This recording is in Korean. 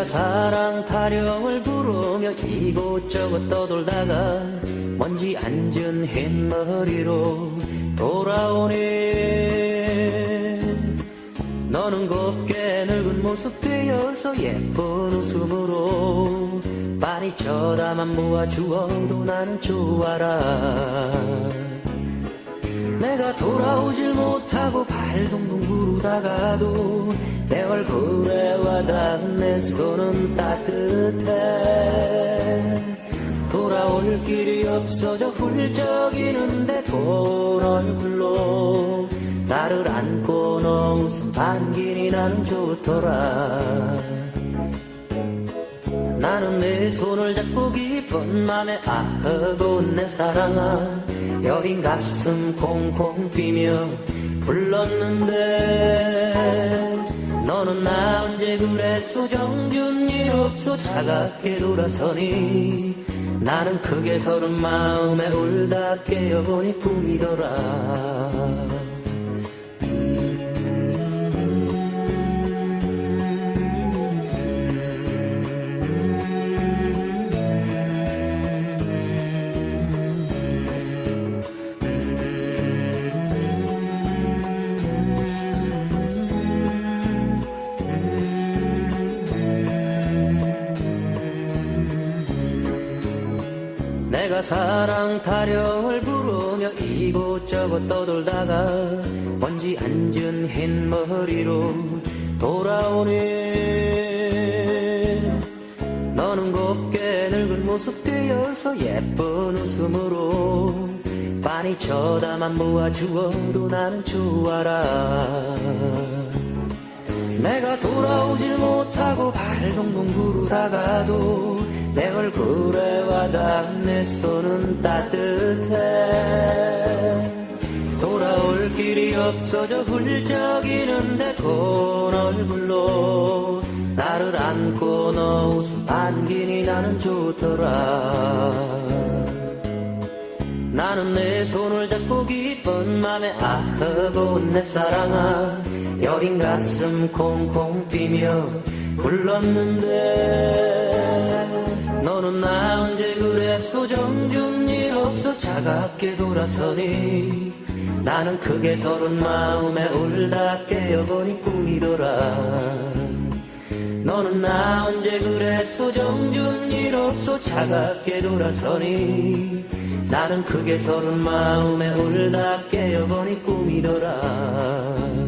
내가 사랑 타령을 부르며 이곳저곳 떠돌다가 먼지 앉은 흰머리로 돌아오네. 너는 곱게 늙은 모습 되어서 예쁜 웃음으로 많이 쳐다만 보아주어도 나는 좋아라 내가 돌아오질 못하고 발동동 구르다가도 내 얼굴에 와닿은 내 손은 따뜻해. 돌아올 길이 없어져 훌쩍이는데 돈 얼굴로 나를 안고 너 웃음 반기니 나는 좋더라 나는 내 손을 잡고 기쁜 맘에 아하고 내 사랑아 여린 가슴 콩콩 뛰며 불렀는데 너는 나 언제 그랬어 정준 일 없어 차갑게 돌아서니 나는 크게 서른 마음에 울다 깨어보니 꿈이더라 사랑 타령을 부르며 이곳저곳 떠돌다가 먼지 앉은 흰머리로 돌아오네. 너는 곱게 늙은 모습 되어서 예쁜 웃음으로 빤히 쳐다만 보아주어도 나는 좋아라. 내가 돌아오질 못하고 발동동 구르다가도 내 얼굴에 와닿은 내 손은 따뜻해. 돌아올 길이 없어져 훌쩍이는데 곤 얼굴로. 나를 안고 너 웃음 반기니 나는 좋더라. 나는 내 손을 잡고 기쁜 맘에 아하고 내 사랑아. 여린 가슴 콩콩 뛰며 불렀는데 너는 나 언제 그랬어 정준 일 없어? 차갑게 돌아서니. 나는 크게 서른 마음에 울다 깨어보니 꿈이더라. 너는 나 언제 그랬어 정준 일 없어? 차갑게 돌아서니. 나는 크게 서른 마음에 울다 깨어보니 꿈이더라